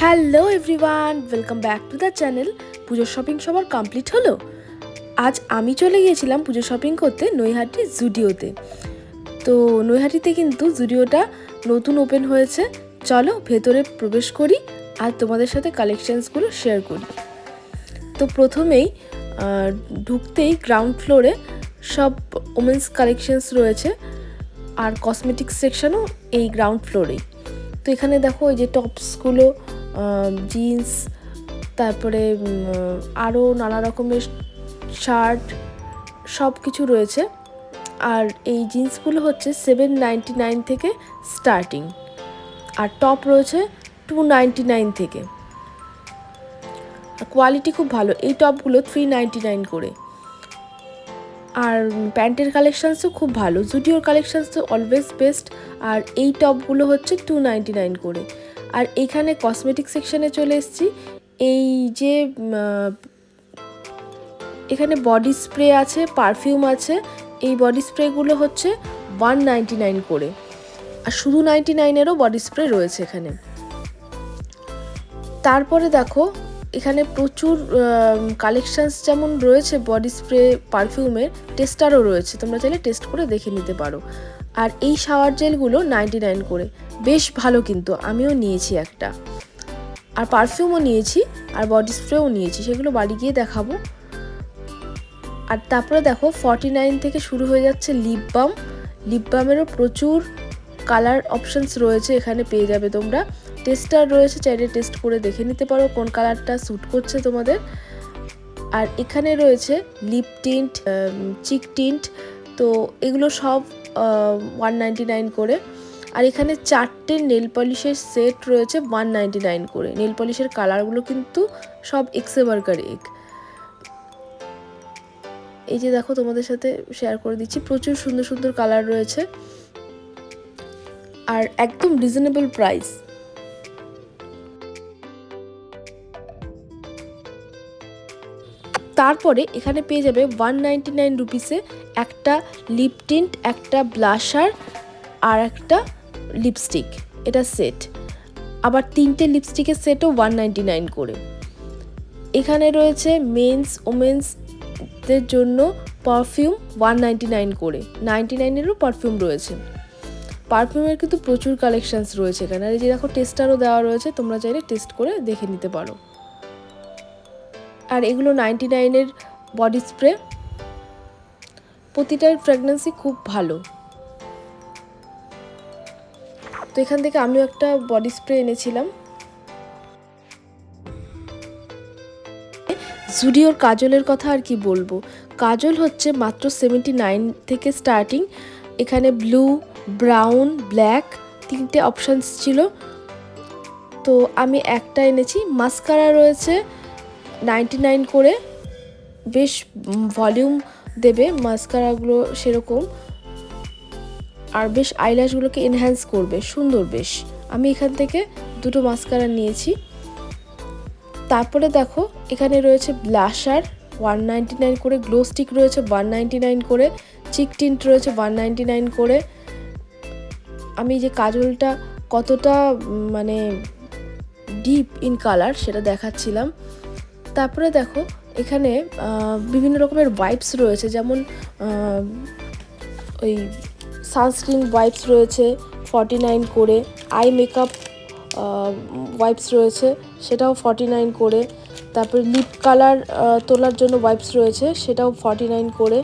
Hello everyone welcome back to the channel পুজোর shopping সবার complete হলো। আজ আমি চলে গিয়েছিলাম পুজো শপিং করতে নৈহাটি জুডিওতে। তো নৈহাটিতে কিন্তু জুডিওটা নতুন ওপেন হয়েছে। চলো ভেতরে প্রবেশ করি আর তোমাদের সাথে কালেকশানসগুলো শেয়ার করি। তো প্রথমেই ঢুকতেই গ্রাউন্ড ফ্লোরে সব ওমেন্স কালেকশানস রয়েছে। আর কসমেটিক্স সেকশনও এই গ্রাউন্ড ফ্লোরেই তো এখানে দেখো ওই যে টপসগুলো জিন্স তারপরে আরও নানা রকমের শার্ট সব কিছু রয়েছে। আর এই জিন্সগুলো হচ্ছে সেভেন নাইনটি নাইন থেকে স্টার্টিং আর টপ রয়েছে টু নাইনটি নাইন থেকে। কোয়ালিটি খুব ভালো, এই টপগুলো থ্রি নাইনটি নাইন করে। আর প্যান্টের কালেকশানসও খুব ভালো জুডিওর কালেকশানস তো অলওয়েজ বেস্ট আর এই টপগুলো হচ্ছে টু নাইনটি নাইন করে। আর এখানে কসমেটিক সেকশনে চলে এসেছি। এই যে এখানে বডি স্প্রে আছে পারফিউম আছে। এই বডি স্প্রেগুলো হচ্ছে ওয়ান নাইনটি নাইন করে। আর শুধু নাইনটি নাইনেরও বডি স্প্রে রয়েছে এখানে। তারপরে দেখো, এখানে প্রচুর কালেকশানস যেমন রয়েছে বডি স্প্রে পারফিউমের টেস্টারও রয়েছে। তোমরা চাইলে টেস্ট করে দেখে নিতে পারো। আর এই শাওয়ার জেলগুলো নাইনটি নাইন করে। বেশ ভালো কিন্তু, আমিও নিয়েছি একটা। আর পারফিউমও নিয়েছি, আর বডি স্প্রেও নিয়েছি, সেগুলো বাড়ি গিয়ে দেখাবো। আর তারপরে দেখো ফর্টি নাইন থেকে শুরু হয়ে যাচ্ছে লিপ বাম লিপ বামেরও প্রচুর কালার অপশনস রয়েছে, এখানে পেয়ে যাবে তোমরা। টেস্টার রয়েছে, চাইলে টেস্ট করে দেখে নিতে পারো কোন কালারটা স্যুট করছে তোমাদের। আর এখানে রয়েছে লিপ টিন্ট চিক টিন্ট তো এগুলো সব ওয়ান নাইন করে। আর এখানে চারটে নেল পলিশের সেট রয়েছে ওয়ান নাইনটি নাইন করে। নেল পলিশের কালারগুলো কিন্তু সব এক্সেবার্কার এক এই যে দেখো তোমাদের সাথে শেয়ার করে দিচ্ছি, প্রচুর সুন্দর সুন্দর কালার রয়েছে। আর একদম রিজনেবল প্রাইস তারপরে এখানে পেয়ে যাবে ওয়ান নাইনটি নাইন রুপিসে একটা লিপ টিন্ট একটা ব্লাশার আর একটা লিপস্টিক এটা সেট আবার তিনটে লিপস্টিকের সেটও ওয়ান নাইনটি নাইন করে। এখানে রয়েছে মেন্স ওমেন্সদের জন্য পারফিউম ওয়ান নাইনটি নাইন করে। নাইনটি নাইনেরও পারফিউম রয়েছে। পারফিউমের কিন্তু প্রচুর কালেকশানস রয়েছে এখানে। আর এই যে দেখো টেস্টারও দেওয়া রয়েছে, তোমরা চাইলে টেস্ট করে দেখে নিতে পারো। আর এগুলো নাইনটি নাইনের বডি স্প্রে প্রতিটার ফ্র্যাগনেন্সি খুব ভালো। তো এখান থেকে আমিও একটা বডি স্প্রে এনেছিলাম। জুডিওর কাজলের কথা আর কি বলব? কাজল হচ্ছে মাত্র সেভেন্টি নাইন থেকে স্টার্টিং এখানে ব্লু ব্রাউন ব্ল্যাক তিনটে অপশানস ছিল। তো আমি একটা এনেছি মাস্কারা রয়েছে নাইনটি নাইন করে। বেশ ভলিউম দেবে মাস্কারাগুলো সেরকম। আর বেশ আইল্যাশগুলোকে এনহ্যান্স করবে, সুন্দর বেশ। আমি এখান থেকে দুটো মাস্কারা নিয়েছি। তারপরে দেখো, এখানে রয়েছে ব্লাশার ওয়ান নাইনটি নাইন করে গ্লো স্টিক রয়েছে ওয়ান নাইনটি নাইন করে চিক টিন্ট রয়েছে ওয়ান নাইনটি নাইন করে। আমি যে কাজলটা কতটা মানে ডিপ ইন কালার সেটা দেখাচ্ছিলাম। তারপরে দেখো, এখানে বিভিন্ন রকমের ওয়াইপস রয়েছে, যেমন ওই সানস্ক্রিন ওয়াইপস রয়েছে ফর্টি নাইন করে আই মেকআপ ওয়াইপস রয়েছে, সেটাও ফর্টি নাইন করে, তারপরে লিপ কালার তোলার জন্য ওয়াইপস রয়েছে, সেটাও ফর্টি নাইন করে।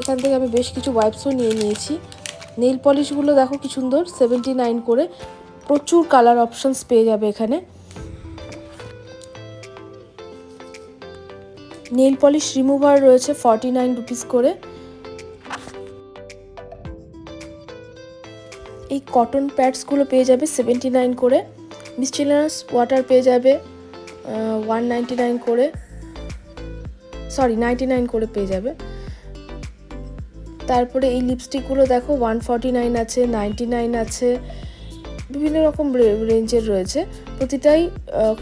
এখান থেকে আমি বেশ কিছু ওয়াইপসও নিয়ে নিয়েছি। নেল পলিশগুলো দেখো কি সুন্দর সেভেন্টি নাইন করে, প্রচুর কালার অপশনস পেয়ে যাবে এখানে। নেল পলিশ রিমুভার রয়েছে ফর্টি নাইন রুপিস করে। এই কটন প্যাডসগুলো পেয়ে যাবে সেভেন্টি নাইন করে। মিস্টিলাস ওয়াটার পেয়ে যাবে ওয়ান নাইনটি নাইন করে। সরি নাইনটি নাইন করে পেয়ে যাবে। তারপরে এই লিপস্টিকগুলো দেখো ওয়ান ফর্টি নাইন আছে নাইনটি নাইন আছে, বিভিন্ন রকম রেঞ্জের রয়েছে। প্রতিটাই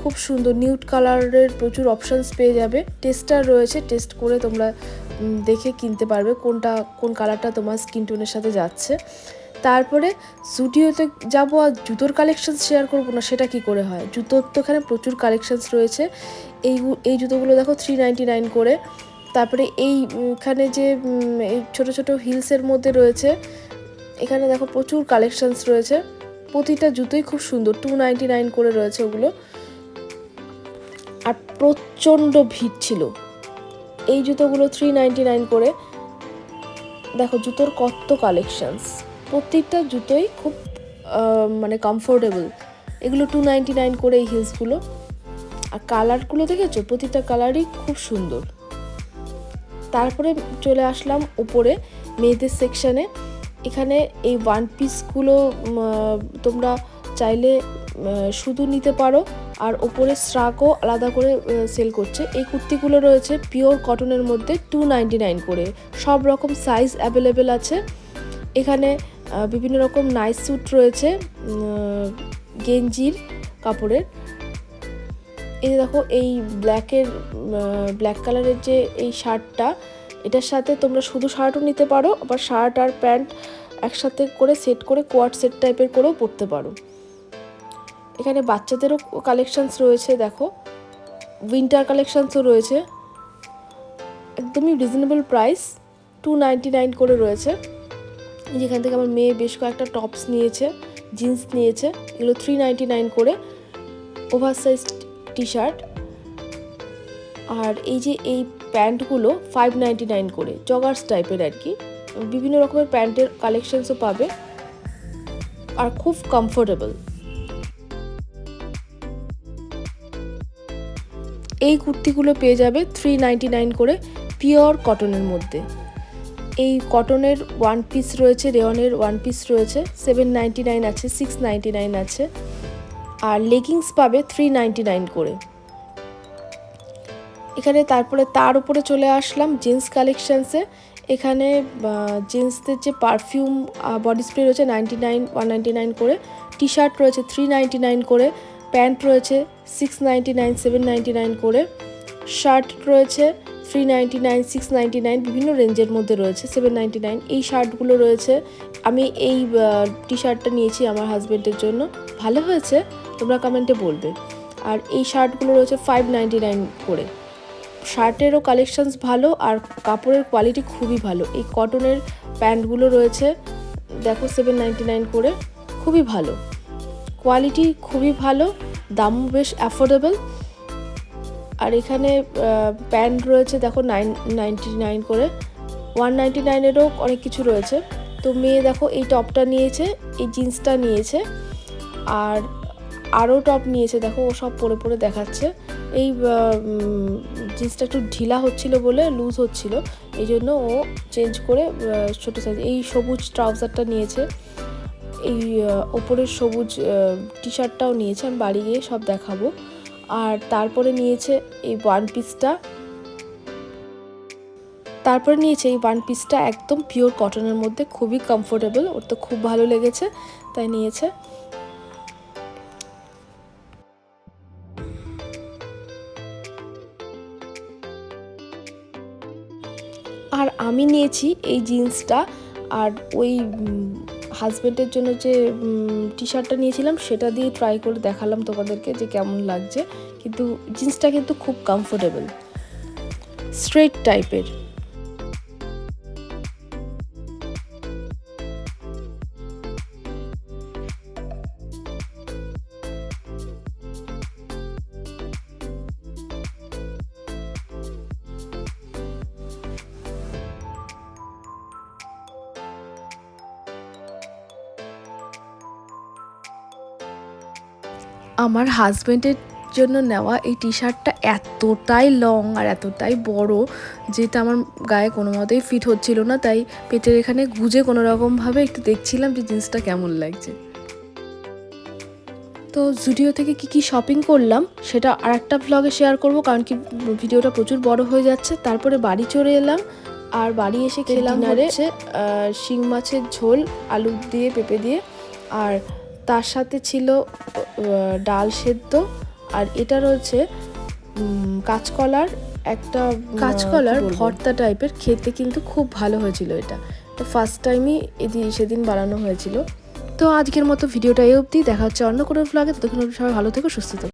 খুব সুন্দর নিউট কালারের প্রচুর অপশানস পেয়ে যাবে। টেস্টার রয়েছে টেস্ট করে তোমরা দেখে কিনতে পারবে কোনটা, কোন কালারটা তোমার স্কিন টোনের সাথে যাচ্ছে। তারপরে জুডিওতে যাব আর জুতোর কালেকশন শেয়ার করব না, সেটা কি করে হয়? জুতোর তো এখানে প্রচুর কালেকশনস রয়েছে। এই এই জুতোগুলো দেখো থ্রি নাইনটি নাইন করে। তারপরে এই এখানে যে ছোটো ছোটো হিলসের মধ্যে রয়েছে, এখানে দেখো প্রচুর কালেকশনস রয়েছে। প্রতিটা জুতোই খুব সুন্দর টু নাইনটি নাইন করে রয়েছে ওগুলো। আর প্রচণ্ড ভিড় ছিল। এই জুতোগুলো থ্রি নাইনটি নাইন করে। দেখো জুতোর কত কালেকশনস প্রত্যেকটা জুতোই খুব মানে কমফোর্টেবল এগুলো টু নাইনটি নাইন করে এই হিলসগুলো আর কালারগুলো দেখেছ? প্রতিটা কালারই খুব সুন্দর। তারপরে চলে আসলাম উপরে, মেয়েদের সেকশানে এখানে এই ওয়ান পিসগুলো তোমরা চাইলে শুধু নিতে পারো। আর ওপরে স্ট্রাকও আলাদা করে সেল করছে। এই কুর্তিগুলো রয়েছে পিওর কটনের মধ্যে টু নাইনটি নাইন করে। সব রকম সাইজ অ্যাভেলেবেল আছে। এখানে বিভিন্ন রকম নাইস স্যুট রয়েছে গেঞ্জির কাপড়ের। এই দেখো, এই ব্ল্যাকের ব্ল্যাক কালারের যে এই শার্টটা এটার সাথে তোমরা শুধু শার্টও নিতে পারো, আবার শার্ট আর প্যান্ট একসাথে করে সেট করে কোয়াড সেট টাইপের করেও পরতে পারো। এখানে বাচ্চাদেরও কালেকশানস রয়েছে, দেখো। উইন্টার কালেকশানসও রয়েছে। একদমই reasonable price two ninety nine করে রয়েছে। যেখান থেকে আমার মেয়ে বেশ কয়েকটা টপস নিয়েছে জিন্স নিয়েছে, এগুলো থ্রি নাইনটি নাইন করে ওভার সাইজ টি শার্ট আর এই যে এই প্যান্টগুলো ফাইভ নাইনটি নাইন করে জগার্স টাইপের আর কি, বিভিন্ন রকমের প্যান্টের কালেকশনসও পাবে আর খুব কমফোর্টেবল এই কুর্তিগুলো পেয়ে যাবে থ্রি নাইনটি নাইন করে পিওর কটনের মধ্যে। এই কটনের ওয়ান পিস রয়েছে, রেওয়ানের ওয়ান পিস রয়েছে সেভেন নাইনটি নাইন আছে সিক্স নাইনটি নাইন আছে, আর লেগিংস পাবে থ্রি নাইনটি নাইন করে। এখানে তারপরে তার উপরে চলে আসলাম জিন্স কালেকশানসে এখানে জিন্সদের যে পারফিউম বডি স্প্রে রয়েছে ninety nine one ninety nine করে। টি শার্ট রয়েছে থ্রি নাইনটি নাইন করে। প্যান্ট রয়েছে six ninety nine seven ninety nine করে। শার্ট রয়েছে three ninety nine, six ninety nine বিভিন্ন রেঞ্জের মধ্যে রয়েছে, সেভেন নাইনটি নাইন, এই শার্টগুলো রয়েছে। আমি এই টি শার্টটা নিয়েছি আমার হাজব্যান্ডের জন্য। ভালো হয়েছে, তোমরা কমেন্টে বলবে। আর এই শার্টগুলো রয়েছে ফাইভ নাইনটি নাইন করে। শার্টেরও কালেকশানস ভালো আর কাপড়ের কোয়ালিটি খুবই ভালো। এই কটনের প্যান্টগুলো রয়েছে, দেখো সেভেন নাইনটি নাইন করে, খুবই ভালো। কোয়ালিটি খুবই ভালো, দামও বেশ অ্যাফোর্ডেবল আর এখানে প্যান্ট রয়েছে, দেখো নাইন নাইন করে। ওয়ান নাইনটি নাইনেরও অনেক কিছু রয়েছে। তো মেয়ে দেখো এই টপটা নিয়েছে, এই জিন্সটা নিয়েছে। আর আরও টপ নিয়েছে, দেখো ও সব পরে পরে দেখাচ্ছে। এই জিন্সটা একটু ঢিলা হচ্ছিল বলে লুজ হচ্ছিল। এই জন্য ও চেঞ্জ করে ছোটো সাইজ এই সবুজ ট্রাউজারটা নিয়েছে। এই ওপরের সবুজ টি শার্টটাও নিয়েছে। আমি বাড়ি গিয়ে সব দেখাবো। আর তারপরে নিয়েছে এই ওয়ান পিসটা তারপরে নিয়েছে এই ওয়ান পিসটা একদম পিওর কটনের মধ্যে, খুবই কমফোর্টেবল ওর তো খুব ভালো লেগেছে, তাই নিয়েছে। আর আমি নিয়েছি এই জিন্সটা আর ওই হাজব্যান্ডের জন্য যে টি শার্টটা নিয়েছিলাম, সেটা দিয়ে ট্রাই করে দেখালাম তোমাদেরকে যে কেমন লাগছে। কিন্তু, জিন্সটা কিন্তু খুব কমফোর্টেবল স্ট্রেট টাইপের আমার হাজব্যান্ডের জন্য নেওয়া এই টি শার্টটা এতটাই লং আর এতটাই বড় যেটা আমার গায়ে কোনো মতেই ফিট হচ্ছিল না। তাই পেটের এখানে গুজে কোনো রকমভাবে একটু দেখছিলাম যে জিন্সটা কেমন লাগছে। তো জুডিও থেকে কি কি শপিং করলাম সেটা আর একটা ব্লগে শেয়ার করব কারণ কি ভিডিওটা প্রচুর বড় হয়ে যাচ্ছে। তারপরে বাড়ি চলে এলাম আর বাড়ি এসে খেলাম হচ্ছে শিং মাছের ঝোল আলু দিয়ে পেঁপে দিয়ে আর তার সাথে ছিল ডাল সেদ্ধ আর এটা রয়েছে কাঁচকলার একটা কাঁচকলার ভর্তা টাইপের খেতে কিন্তু খুব ভালো হয়েছিল এটা। তো ফার্স্ট টাইমই এদিন সেদিন বানানো হয়েছিল। তো আজকের মতো ভিডিওটা এই অবধি দেখা হচ্ছে অন্য কোনো ভ্লগে ততক্ষণ অবধি সবাই ভালো থেকো সুস্থ থেকো।